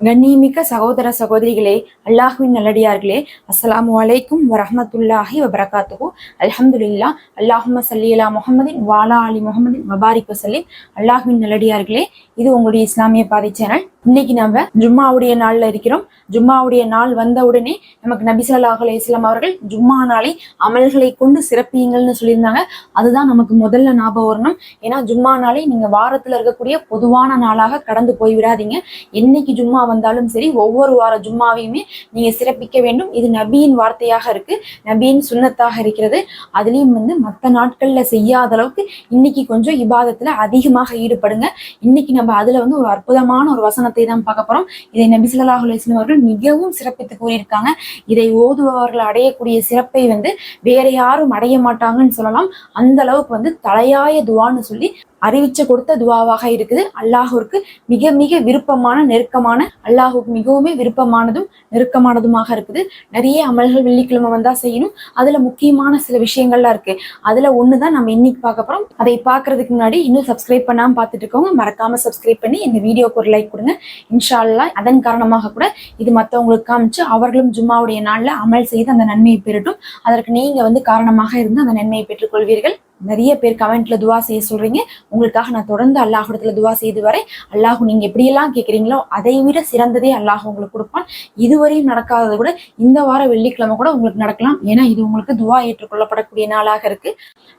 கண்ணியமிக்க சகோதர சகோதரிகளே அல்லாஹுவின் நல்லடியார்களே அஸ்லாம் அலைக்கும் வரஹ்மத்துல்லாஹி வபரகாத்துஹு. அல்ஹம்துலில்லா அல்லாஹும்ம சல்லி முகமதின் வாலா அலி முகமதின் வபாரிக் வசல்லிம் அல்லாஹுவின் நல்லடியார்களே இது உங்களுடைய இஸ்லாமிய பாதை சேனல். இன்னைக்கு நம்ம ஜும்மாவுடைய நாள்ல இருக்கிறோம். ஜும்மாவுடைய நாள் வந்த உடனே நமக்கு நபிசல்லாஹ் ஸல்லல்லாஹு அலைஹி அவர்கள் ஜும்மா நாளை அமல்களை கொண்டு சிறப்பியுங்கள்னு சொல்லியிருந்தாங்க. அதுதான் நமக்கு முதல்ல ஞாபகம் வரணும். ஏன்னா ஜும்மா நாளை நீங்க வாரத்துல இருக்கக்கூடிய பொதுவான நாளாக கடந்து போய் விடாதீங்க. என்னைக்கு ஜும்மா வந்தாலும் சரி ஒவ்வொரு வார ஜும்மாவையுமே நீங்க சிறப்பிக்க வேண்டும். இது நபியின் வார்த்தையாக இருக்கு நபியின் சுண்ணத்தாக இருக்கிறது. அதுலயும் வந்து மற்ற நாட்கள்ல செய்யாத அளவுக்கு இன்னைக்கு கொஞ்சம் இபாதத்துல அதிகமாக ஈடுபடுங்க. இன்னைக்கு நம்ம அதுல வந்து ஒரு அற்புதமான ஒரு வசனத்தை தான் பார்க்க போறோம். இதை நபி ஸல்லல்லாஹு அவர்கள் மிகவும் சிறப்பித்து கூறியிருக்காங்க. இதை ஓதுபவர்கள் அடையக்கூடிய சிறப்பை வந்து வேற யாரும் அடைய மாட்டாங்கன்னு சொல்லலாம். அந்த அளவுக்கு வந்து தலையாய துவான்னு சொல்லி அறிவிச்ச கொடுத்த துவாவாக இருக்குது. அல்லாஹூருக்கு மிக மிக விருப்பமான நெருக்கமான அல்லாஹுக்கு மிகவுமே விருப்பமானதும் நெருக்கமானதுமாக இருக்குது. நிறைய அமல்கள் வெள்ளிக்கிழமை வந்தா செய்யணும். அதுல முக்கியமான சில விஷயங்கள்லாம் இருக்கு. அதுல ஒண்ணுதான் நம்ம இன்னைக்கு பார்க்க போறோம். அதை பார்க்கறதுக்கு முன்னாடி இன்னும் சப்ஸ்கிரைப் பண்ணாம பார்த்துட்டு இருக்கவங்க மறக்காம சப்ஸ்கிரைப் பண்ணி இந்த வீடியோக்கு ஒரு லைக் கொடுங்க. இன்ஷால்லா அதன் காரணமாக கூட இது மற்றவங்களுக்கு காமிச்சு அவர்களும் ஜும்மாவுடைய நாள்ல அமல் செய்து அந்த நன்மையை பெறட்டும். அதற்கு நீங்க வந்து காரணமாக இருந்து அந்த நன்மையை பெற்றுக்கொள்வீர்கள். நிறைய பேர் கமெண்ட்ல துவா செய்ய சொல்றீங்க. உங்களுக்காக நான் தொடர்ந்து அல்லாஹிடத்துல துவா செய்து வரேன். அல்லாஹு நீங்க எப்படியெல்லாம் கேட்குறீங்களோ அதை விட சிறந்ததே அல்லாஹ் உங்களுக்கு கொடுப்பான். இதுவரையும் நடக்காதது கூட இந்த வார வெள்ளிக்கிழமை கூட உங்களுக்கு நடக்கலாம். ஏன்னா இது உங்களுக்கு துவா ஏற்றுக்கொள்ளப்படக்கூடிய நாளாக இருக்கு.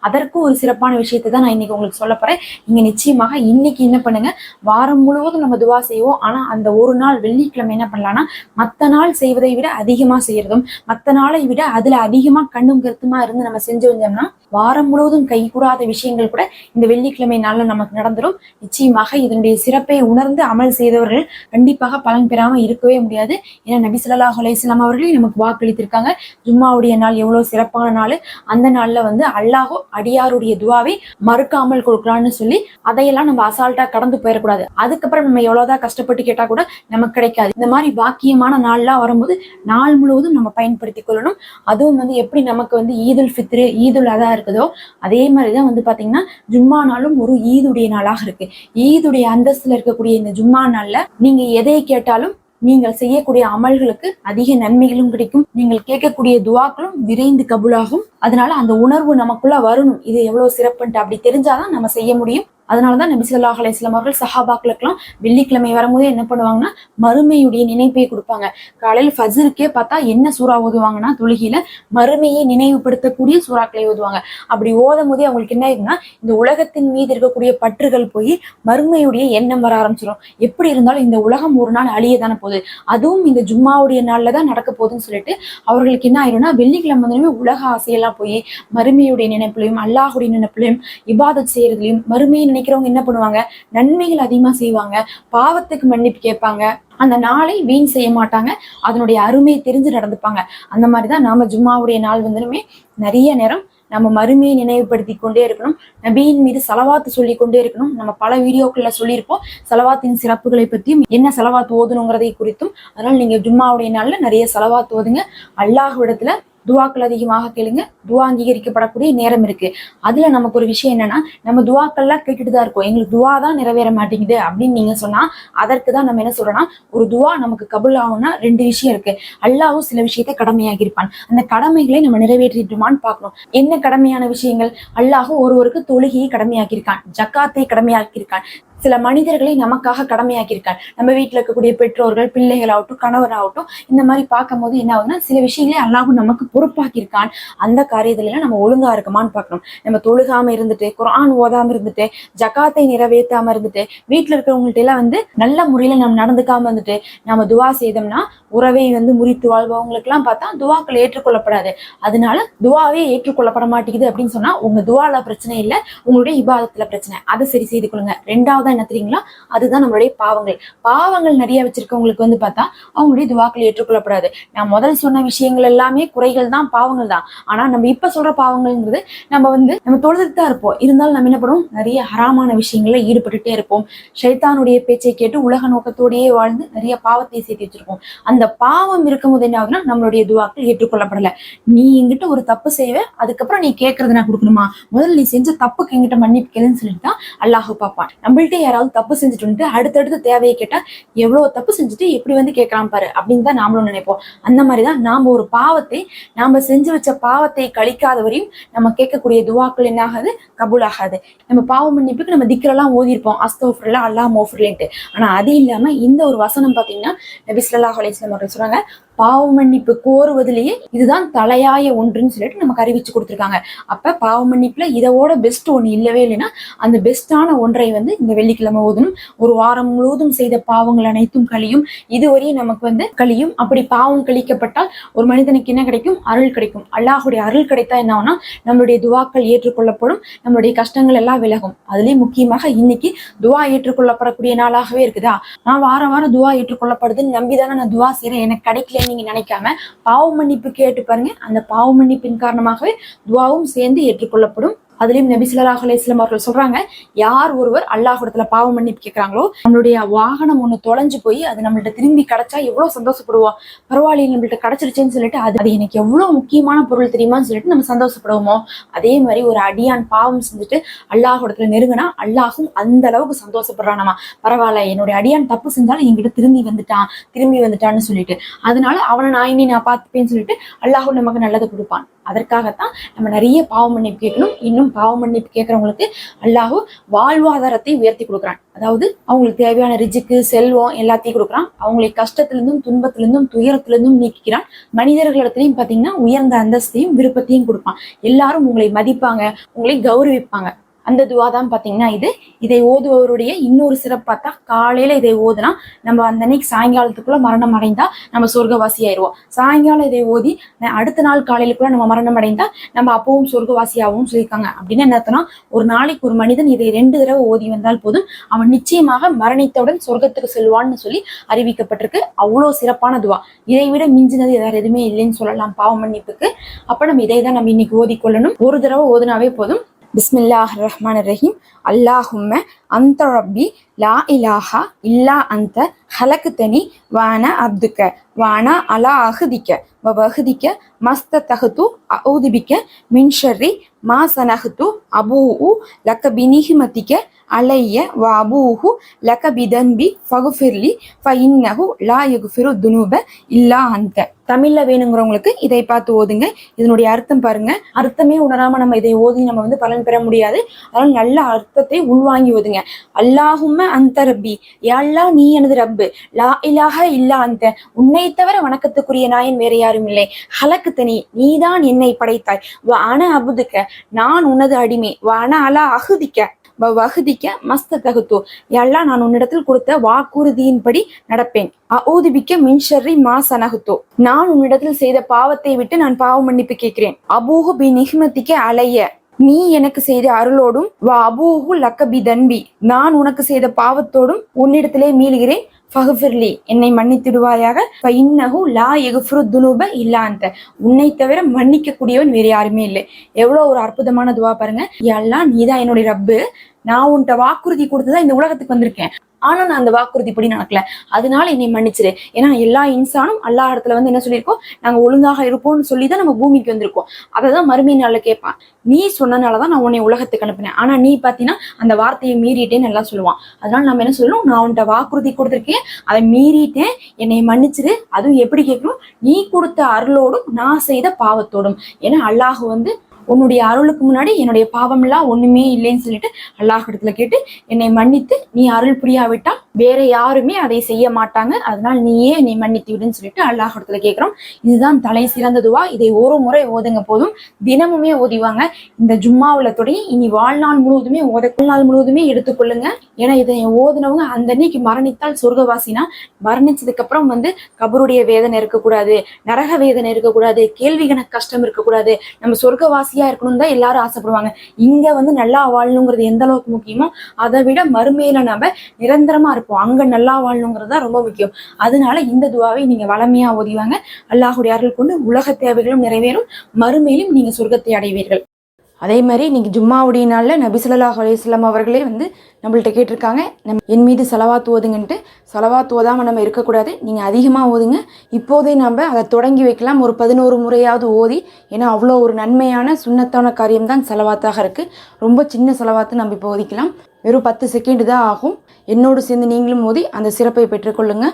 அதற்கும் ஒரு சிறப்பான விஷயத்தை தான் நான் இன்னைக்கு உங்களுக்கு சொல்ல போறேன். நீங்க நிச்சயமாக இன்னைக்கு என்ன பண்ணுங்க? வாரம் முழுவதும் நம்ம துவா செய்வோம். ஆனா அந்த ஒரு நாள் வெள்ளிக்கிழமை என்ன பண்ணலாம்னா மற்ற நாள் செய்வதை விட அதிகமா செய்யறதும் மற்ற நாளை விட அதுல அதிகமா கண்ணும் கருத்துமா இருந்து நம்ம செஞ்சு வந்தோம்னா வாரம் முழுவதும் கைகூடாத விஷயங்கள் கூட இந்த வெள்ளிக்கிழமை நாள்ல நமக்கு நடந்துடும் நிச்சயமாக இதனுடைய சிறப்பை உணர்ந்து அமல் செய்தவர்கள் கண்டிப்பாக பலன் பெறாம இருக்கவே முடியாது. ஏன்னா நபி ஹுலேஸ்லாம் அவர்களே நமக்கு வாக்களித்திருக்காங்க. ஜும்மாவுடைய நாள் எவ்வளவு சிறப்பான நாள். அந்த நாள்ல வந்து அல்லாஹோ அடியாருடைய துவாவை மறுக்காமல் கொடுக்குறான்னு சொல்லி அதையெல்லாம் நம்ம அசால்ட்டா கடந்து போயிடக்கூடாது. அதுக்கப்புறம் நம்ம எவ்வளவுதான் கஷ்டப்பட்டு கேட்டா கூட நமக்கு கிடைக்காது. இந்த மாதிரி பாக்கியமான நாள்லாம் வரும்போது நாள் முழுவதும் நம்ம பயன்படுத்தி கொள்ளணும். அதுவும் வந்து எப்படி நமக்கு வந்து ஈதுல் ஃபித்ரு ஈதுல் அதா இருக்குதோ அதே மாதிரிதான் வந்து பாத்தீங்கன்னா ஜும்மா நாளும் ஒரு ஈதுடைய நாளாக இருக்கு. ஈதுடைய அந்தஸ்துல இருக்கக்கூடிய இந்த ஜும்மா நாள்ல நீங்க எதை கேட்டாலும் நீங்கள் செய்யக்கூடிய அமல்களுக்கு அதிக நன்மைகளும் கிடைக்கும். நீங்கள் கேட்கக்கூடிய துவாக்களும் விரைந்து கபுலாகும். அதனால அந்த உணர்வு நமக்குள்ள வரணும். இது எவ்வளவு சிறப்புன்ட்டு அப்படி தெரிஞ்சாதான் நம்ம செய்ய முடியும். அதனாலதான் நபி ஸல்லல்லாஹு அலைஹி அவர்கள் சஹாபாக்களுக்கெல்லாம் வெள்ளிக்கிழமை வரும்போது என்ன பண்ணுவாங்கன்னா மறுமையுடைய நினைப்பை கொடுப்பாங்க. காலையில் ஃபஜருக்கே பார்த்தா என்ன சூறா ஓதுவாங்கன்னா தொழுகையில மறுமையை நினைவுபடுத்தக்கூடிய சூறாக்களை ஓதுவாங்க. அப்படி ஓதும் போதே அவங்களுக்கு என்ன ஆயிருக்குன்னா இந்த உலகத்தின் மீது இருக்கக்கூடிய பற்றுகள் போய் மறுமையுடைய எண்ணம் வர ஆரம்பிச்சிடும் எப்படி இருந்தாலும் இந்த உலகம் ஒரு நாள் அழிய தானே போகுது. அதுவும் இந்த ஜும்மாவுடைய நாளில் தான் நடக்க போகுதுன்னு சொல்லிட்டு அவர்களுக்கு என்ன ஆயிரும்னா வெள்ளிக்கிழமை வந்தோடனே உலக ஆசையெல்லாம் போய் மறுமையுடைய நினைப்புலையும் அல்லாஹுடைய நினைப்புலையும் இபாதத் செய்யறதுலையும் மறுமையை நினைக்கிறவங்க என்ன பண்ணுவாங்க? நன்மைகள் அதிகமா செய்வாங்க. பாவத்துக்கு மன்னிப்பு கேட்பாங்க. அந்த நாளை வீண் செய்ய மாட்டாங்க. அதனுடைய அருமையை தெரிஞ்சு நடந்துப்பாங்க. அந்த மாதிரிதான் நாம ஜும்மாவுடைய நாள் வந்துடுமே நிறைய நேரம் நம்ம மறுமையை நினைவுபடுத்தி கொண்டே இருக்கணும். நபியின் மீது செலவாத்து சொல்லி கொண்டே இருக்கணும். நம்ம பல வீடியோக்கள்ல சொல்லியிருப்போம். செலவாத்தின் சிறப்புகளை பற்றியும் என்ன செலவாத்து ஓதணுங்கிறதை குறித்தும். அதனால நீங்க ஜும்மாவுடைய நாள்ல நிறைய செலவாத்து ஓதுங்க. அல்லாஹ் இடத்துல துவாக்கள் அதிகமாக கேளுங்க. துவா அங்கீகரிக்கப்படக்கூடிய நேரம் இருக்கு. அதுல நமக்கு ஒரு விஷயம் என்னன்னா நம்ம துவாக்கள்லாம் கேட்டுட்டு தான் இருக்கோம். எங்களுக்கு துவா தான் நிறைவேற மாட்டேங்குது அப்படின்னு நீங்க சொன்னா அதற்கு தான் நம்ம என்ன சொல்றோம்னா ஒரு துவா நமக்கு கபுல் ஆகும்னா ரெண்டு விஷயம் இருக்கு. அல்லாவும் சில விஷயத்தை கடமையாகி இருப்பான் அந்த கடமைகளை நம்ம நிறைவேற்றிட்டுமான்னு பார்க்கணும். என்ன கடமையான விஷயங்கள்? அல்லாஹும் ஒருவருக்கு தொழுகையை கடமையாக்கியிருக்கான். ஜக்காத்தை கடமையாக்கியிருக்கான். சில மனிதர்களை நமக்காக கடமையாக்கியிருக்காங்க நம்ம வீட்டில் இருக்கக்கூடிய பெற்றோர்கள் பிள்ளைகள் ஆகட்டும் கணவர் ஆகட்டும் இந்த மாதிரி பார்க்கும் போது என்ன ஆகுதுன்னா சில விஷயங்களை அல்லாஹும் நமக்கு பொறுப்பாக்கியிருக்கான். அந்த காரியத்துல எல்லாம் நம்ம ஒழுங்கா இருக்கமான்னு பார்க்கணும். நம்ம தொழுகாம இருந்துட்டு குரான் ஓதாம இருந்துட்டு ஜக்காத்தை நிறைவேற்றாம இருந்துட்டு வீட்டில் இருக்கிறவங்கள்ட்ட எல்லாம் வந்து நல்ல முறையில நம்ம நடந்துக்காம வந்துட்டு நம்ம துவா செய்தோம்னா உறவை வந்து முறித்து வாழ்பவங்களுக்குலாம் பார்த்தா துவாக்கள் ஏற்றுக்கொள்ளப்படாது. அதனால துவாவே ஏற்றுக்கொள்ளப்பட மாட்டேங்குது அப்படின்னு சொன்னா உங்க துவால பிரச்சனை இல்லை உங்களுடைய இபாதத்துல பிரச்சனை. அதை சரி செய்து கொள்ளுங்க. ரெண்டாவது என்ன தெரியுங்களா? அதுதான் நம்மளுடைய பாவங்கள். பாவங்கள் நிறைய வச்சிருக்கவங்களுக்கு வந்து பார்த்தா அவங்களுடைய துவாக்கள் ஏற்றுக்கொள்ளப்படாது. நான் முதல் சொன்ன விஷயங்கள் எல்லாமே குறைகள் தான் பாவங்கள் தான். ஆனா நம்ம இப்ப சொல்ற பாவங்கள்ங்கிறது நம்ம வந்து நம்ம தொழுதுட்டு தான் இருப்போம். இருந்தாலும் நம்ம என்ன பண்ணுவோம்? நிறைய ஹராமான விஷயங்கள்ல ஈடுபட்டுட்டே இருப்போம். ஷைத்தானுடைய பேச்சை கேட்டு உலக நோக்கத்தோடயே வாழ்ந்து நிறைய பாவத்தை சேர்த்து வச்சிருப்போம். அந்த பாவம் இருக்கும்போது என்ன ஆகுதுன்னா நம்மளுடைய துவாக்கள் ஏற்றுக்கொள்ளப்படல. நீ எங்கிட்ட ஒரு தப்பு செய்வ அதுக்கப்புறம் நீ கேட்கறது நான் கொடுக்கணுமா? முதல்ல நீ செஞ்ச தப்புக்கு எங்கிட்ட மன்னிப்பு கேளுன்னு சொல்லிட்டு தான் அல்லாஹு பாப்பான் நம்மள்ட்ட யாராவது தப்பு செஞ்சுட்டு வந்துட்டு அடுத்தடுத்து தேவையை கேட்டா எவ்வளவு தப்பு செஞ்சுட்டு எப்படி வந்து கேட்கலாம் பாரு அப்படின்னு தான் நாமளும் நினைப்போம். அந்த மாதிரிதான் நாம ஒரு பாவத்தை நாம செஞ்சு வச்ச பாவத்தை கழிக்காத வரையும் நம்ம கேட்கக்கூடிய துவாக்கள் என்ன ஆகாது கபூல் ஆகாது நம்ம பாவம் மன்னிப்புக்கு நம்ம திக்கரெல்லாம் ஓதிருப்போம் அஸ்தோஃபர்லாம் அல்லா மோஃபுர்லேன்ட்டு ஆனா அது இல்லாம இந்த ஒரு வசனம் பாத்தீங்கன்னா நபி ஸல்லல்லாஹு அலைஹி வஸல்லம் அவர்கள் சொல்றாங்க பாவ மன்னிப்பு கோருவதிலேயே இதுதான் தலையாய ஒன்றுன்னு சொல்லிட்டு நமக்கு அறிவிச்சு கொடுத்துருக்காங்க. அப்ப பாவ மன்னிப்புல இதோட பெஸ்ட் ஒன்று இல்லவே இல்லைன்னா அந்த பெஸ்டான ஒன்றை வந்து இந்த வெள்ளிக்கிழமை ஓதணும். ஒரு வாரம் முழுவதும் செய்த பாவங்கள் அனைத்தும் கழியும். இதுவரையும் நமக்கு வந்து கழியும். அப்படி பாவம் கழிக்கப்பட்டால் ஒரு மனிதனுக்கு என்ன கிடைக்கும்? அருள் கிடைக்கும். அல்லாஹுடைய அருள் கிடைத்தா என்ன ஆகும்னா நம்மளுடைய துவாக்கள் ஏற்றுக்கொள்ளப்படும். நம்மளுடைய கஷ்டங்கள் எல்லாம் விலகும். அதுலேயும் முக்கியமாக இன்னைக்கு துவா ஏற்றுக்கொள்ளப்படக்கூடிய நாளாகவே இருக்குதா? நான் வாரம் வாரம் துவா ஏற்றுக்கொள்ளப்படுதுன்னு நம்பிதானே நான் துவா செய்றேன். எனக்கு கிடைக்கல நீங்க நினைக்காம பாவ மன்னிப்பு கேட்டு பாருங்க. அந்த பாவ மன்னிப்பின் காரணமாகவே துவாவும் சேர்ந்து ஏற்றுக்கொள்ளப்படும். அதுலயும் நபி ஸல்லல்லாஹு அவர்கள் சொல்றாங்க யார் ஒருவர் அல்லாஹிடத்துல பாவம் மன்னிப்பு கேட்கறாங்களோ நம்மளுடைய வாகனம் ஒண்ணு தொலைஞ்சு போய் அது நம்மள்ட்ட திரும்பி கிடைச்சா எவ்வளவு சந்தோஷப்படுவோம். பரவாயில்லையே நம்மள்ட்ட கிடைச்சிருச்சேன்னு சொல்லிட்டு அது அது எனக்கு எவ்வளவு முக்கியமான பொருள் தெரியுமான்னு சொல்லிட்டு நம்ம சந்தோஷப்படுவோமோ. அதே மாதிரி ஒரு அடியான் பாவம் செஞ்சுட்டு அல்லாஹிடத்துல நெருங்கினா அல்லாஹும் அந்த அளவுக்கு சந்தோஷப்படுறானாமா. பரவாயில்ல என்னுடைய அடியான் தப்பு செஞ்சாலும் என்கிட்ட திரும்பி வந்துட்டான் திரும்பி வந்துட்டான்னு சொல்லிட்டு. அதனால அவனை நான் இனி நான் பார்த்துப்பேன்னு சொல்லிட்டு அல்லாஹும் நமக்கு நல்லதை கொடுப்பான். அதற்காகத்தான் நம்ம நிறைய பாவ மன்னிப்பு கேட்கணும். இன்னும் பாவ மன்னிப்பு கேட்கறவங்களுக்கு அல்லாஹு வாழ்வாதாரத்தை உயர்த்தி கொடுக்குறான். அதாவது அவங்களுக்கு தேவையான ரிஜிக்கு செல்வம் எல்லாத்தையும் கொடுக்குறான். அவங்களை கஷ்டத்திலிருந்தும் துன்பத்திலிருந்தும் துயரத்திலிருந்தும் நீக்கிறான் மனிதர்களிடத்திலையும் பார்த்தீங்கன்னா உயர்ந்த அந்தஸ்தையும் விருப்பத்தையும் கொடுப்பான். எல்லாரும் உங்களை மதிப்பாங்க உங்களை கௌரவிப்பாங்க. அந்த துவா தான் பார்த்தீங்கன்னா இது. இதை ஓதுபவருடைய இன்னொரு சிறப்பாத்தா காலையில இதை ஓதுனா நம்ம அந்த அன்னைக்கு சாயங்காலத்துக்குள்ள மரணம் அடைந்தா நம்ம சொர்க்கவாசி ஆயிடுவோம் சாயங்காலம் இதை ஓதி அடுத்த நாள் காலையிலுக்குள்ள நம்ம மரணம் அடைந்தா நம்ம அப்பவும் சொர்க்கவாசியாகவும் சொல்லியிருக்காங்க. அப்படின்னு என்ன அர்த்தம்னா ஒரு நாளைக்கு ஒரு மனிதன் இதை ரெண்டு தடவை ஓதி வந்தால் போதும் அவன் நிச்சயமாக மரணித்தவுடன் சொர்க்கத்துக்கு செல்வான்னு சொல்லி அறிவிக்கப்பட்டிருக்கு. அவ்வளோ சிறப்பான துவா. இதை விட மிஞ்சினது வேறு எதுவுமே இல்லைன்னு சொல்லலாம் பாவ மன்னிப்புக்கு. அப்ப நம்ம இதை தான் நம்ம இன்னைக்கு ஓதிக்கொள்ளணும். ஒரு தடவை ஓதுனாவே போதும். பிஸ்மில்லாஹ் ரஹ்மான் ரஹீம் அல்லாஹும்ம அந்த ரப்பி லா இலாஹா இல்லா அந்த ஹலக்குத்தனி வான அப்துக்க வானா அலா அஹுதிக்க வபஹுதிக்க மஸ்த தஹுத்து அவுதிபிக்க மின்ஷர்ரி மா சனஹுத்து அபூஹு லக்க பினிஹிமதிக்க அலைய வ அபூஹு லக்க பிதன்பி ஃபகுஃபிர்லி ஃபஇன்னஹு லா யுகுஃபிரு துனூப இல்லா அந்த தமிழ்ல வேணுங்கிறவங்களுக்கு இதை பார்த்து ஓதுங்க இதனுடைய அர்த்தம் பாருங்க அர்த்தமே உணராம நம்ம இதை ஓதி நம்ம வந்து பலன் பெற முடியாது அதனால நல்ல அர்த்தத்தை உள்வாங்கி ஓதுங்க அல்லாஹும அந்த ரப்பி யாழ்லா நீ எனது ரப்பு லா இலாக இல்லா அந்த உன்னை தவிர வணக்கத்துக்குரிய நாயன் வேற யாரும் இல்லை ஹலக்கு தனி நீதான் என்னை படைத்தாய் அன அபுதுக்க நான் உனது அடிமை. வ அலா அகுதிக்க வகுதிக்க மஸ்த தகுத்து. எல்லாம் நான் உன்னிடத்தில் கொடுத்த வாக்குறுதியின்படி நடப்பேன். அஊதிபிக்க மின்ஷர்ரி மா சனகுத்தோ நான் உன்னிடத்தில் செய்த பாவத்தை விட்டு நான் பாவ மன்னிப்பு கேட்கிறேன். அபூஹு பி நிஹ்மத்திக்க அலைய. நீ எனக்கு செய்த அருளோடும் வா அபூஹு லக்கபி தன்பி. நான் உனக்கு செய்த பாவத்தோடும் உன்னிடத்திலே மீளுகிறேன். ஃபகுஃபிர்லி என்னை மன்னித்திடுவாயாக. இன்னகு லா யகுஃபிரு துனூப இல்லாந்த உன்னை தவிர மன்னிக்க கூடியவன் வேற யாருமே இல்லை. எவ்வளவு ஒரு அற்புதமான துவா பாருங்க. எல்லாம் நீதான் என்னுடைய ரப்பு. நான் உன்கிட்ட வாக்குறுதி கொடுத்துதான் இந்த உலகத்துக்கு வந்திருக்கேன். ஆனா நான் அந்த வாக்குறுதி படி நடக்கல. அதனால என்னை மன்னிச்சிரு. ஏன்னா எல்லா இன்சானும் எல்லா இடத்துல வந்து என்ன சொல்லியிருக்கோம்? நாங்க ஒழுங்காக இருப்போம்னு சொல்லி தான் நம்ம பூமிக்கு வந்திருக்கோம். அதை தான் மறுமை நாள்ல கேட்பான். நீ சொன்னனாலதான் நான் உன்னை உலகத்துக்கு அனுப்பினேன். ஆனா நீ பாத்தீங்கன்னா அந்த வார்த்தையை மீறிட்டேன்னு எல்லாம் சொல்லுவான். அதனால நம்ம என்ன சொல்லணும்? நான் உன்கிட்ட வாக்குறுதி கொடுத்துருக்கேன். அதை மீறிட்டேன். என்னை மன்னிச்சிரு. அதுவும் எப்படி கேட்கணும்? நீ கொடுத்த அருளோடும் நான் செய்த பாவத்தோடும். ஏன்னா அல்லாஹ் வந்து உன்னுடைய அருளுக்கு முன்னாடி என்னுடைய பாவமெல்லாம் ஒண்ணுமே இல்லைன்னு சொல்லிட்டு அல்லாஹ் இடத்துல கேட்டு என்னை மன்னித்து நீ அருள் புரியாவிட்டால் வேற யாருமே அதை செய்ய மாட்டாங்க. அதனால் நீயே நீ மன்னித்து விடுன்னு சொல்லிட்டு அல்லாஹ் இடத்துல கேட்கிறோம். இதுதான் தலை சிறந்த துவா. இதை ஒரு முறை ஓதுங்க போதும். தினமுமே ஓதிவாங்க. இந்த ஜும்மாவுல தொடங்கி இனி வாழ்நாள் முழுவதுமே ஓத நாள் முழுவதுமே எடுத்துக்கொள்ளுங்க. ஏன்னா இதை ஓதுனவங்க அந்த அன்னைக்கு மரணித்தால் சொர்க்கவாசினா மரணிச்சதுக்கு அப்புறம் வந்து கபருடைய வேதனை இருக்கக்கூடாது நரக வேதனை இருக்கக்கூடாது கேள்விகன கஷ்டம் இருக்கக்கூடாது. நம்ம சொர்க்கவாசியா இருக்கணும் தான் எல்லாரும் ஆசைப்படுவாங்க. இங்க வந்து நல்லா வாழணுங்கிறது எந்த அளவுக்கு முக்கியமோ அதை விட மறுமையில நம்ம நிரந்தரமா இருப்போம் அங்க நல்லா வாழணுங்கிறது தான் ரொம்ப முக்கியம். அதனால இந்த துவாவை நீங்க வளமையா ஓதிவாங்க. அல்லாஹுடைய அருள் கொண்டு உலக தேவைகளும் நிறைவேறும். மறுமையிலும் நீங்க சொர்க்கத்தை அடைவீர்கள். அதே மாதிரி இன்னைக்கு ஜும்மாவுடைய நாளில் நபிசுல்லாஹ் அலையம் அவர்களே வந்து நம்மள்ட்ட கேட்டிருக்காங்க. நம் என் மீது செலவாத்து ஓதுங்கன்ட்டு. செலவாத்து ஓதாமல் நம்ம இருக்கக்கூடாது. நீங்கள் அதிகமாக ஓதுங்க. இப்போதே நம்ம அதை தொடங்கி வைக்கலாம். ஒரு பதினோரு முறையாவது ஓதி. ஏன்னா அவ்வளோ ஒரு நன்மையான சுண்ணத்தான காரியம்தான் செலவாத்தாக இருக்குது ரொம்ப சின்ன செலவாத்து நம்ம இப்போ ஓதிக்கலாம். வெறும் பத்து செகண்ட் தான் ஆகும். என்னோடு சேர்ந்து நீங்களும் மோதி அந்த சிறப்பை பெற்றுக்கொள்ளுங்கள்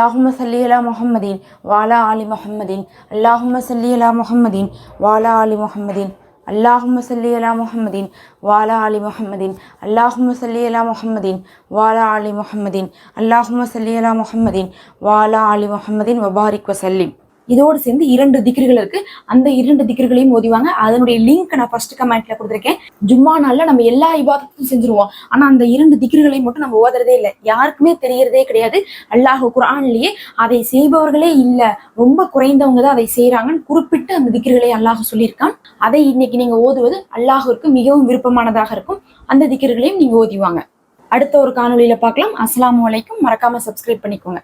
அல்லாஹும்ம சல்லி அலா முஹம்மதீன் வாலா ஆலி முஹம்மதீன் அல்லாஹும்ம சல்லி அலா முஹம்மதீன் வாலா ஆலி முஹம்மதீன் அல்லாஹும்ம சல்லி அலா முஹம்மதீன் வாலா ஆலி முஹம்மதீன் அல்லாஹும்ம சல்லி அலா முஹம்மதீன் வாலா ஆலி முஹம்மதீன் அல்லாஹும்ம சல்லி அலா முஹம்மதீன் வாலா ஆலி முஹம்மதீன் வபாரிக் வசல்லிம் இதோடு சேர்ந்து இரண்டு திக்ருகள் இருக்கு. அந்த இரண்டு திக்ருகளையும் ஓதிவாங்க அதனுடைய லிங்க் நான் ஃபர்ஸ்ட் கமெண்ட்ல கொடுத்துருக்கேன். ஜும்மா நாள்ல நம்ம எல்லா இபாதத்தையும் செஞ்சுருவோம். ஆனா அந்த இரண்டு திக்ருகளையும் மட்டும் நம்ம ஓதுறதே இல்லை. யாருக்குமே தெரியறதே கிடையாது. அல்லாஹ் குரான்லயே அதை செய்பவர்களே இல்ல. ரொம்ப குறைந்தவங்க தான் அதை செய்யறாங்கன்னு குறிப்பிட்டு அந்த திக்ருகளை அல்லாஹ் சொல்லியிருக்கான். அதை இன்னைக்கு நீங்க ஓதுவது அல்லாஹிற்கு மிகவும் விருப்பமானதாக இருக்கும். அந்த திக்ருகளையும் நீங்க ஓதிவாங்க. அடுத்த ஒரு காணொலியில பார்க்கலாம். அஸ்லாம் வலைக்கும் மறக்காம சப்ஸ்கிரைப் பண்ணிக்கோங்க.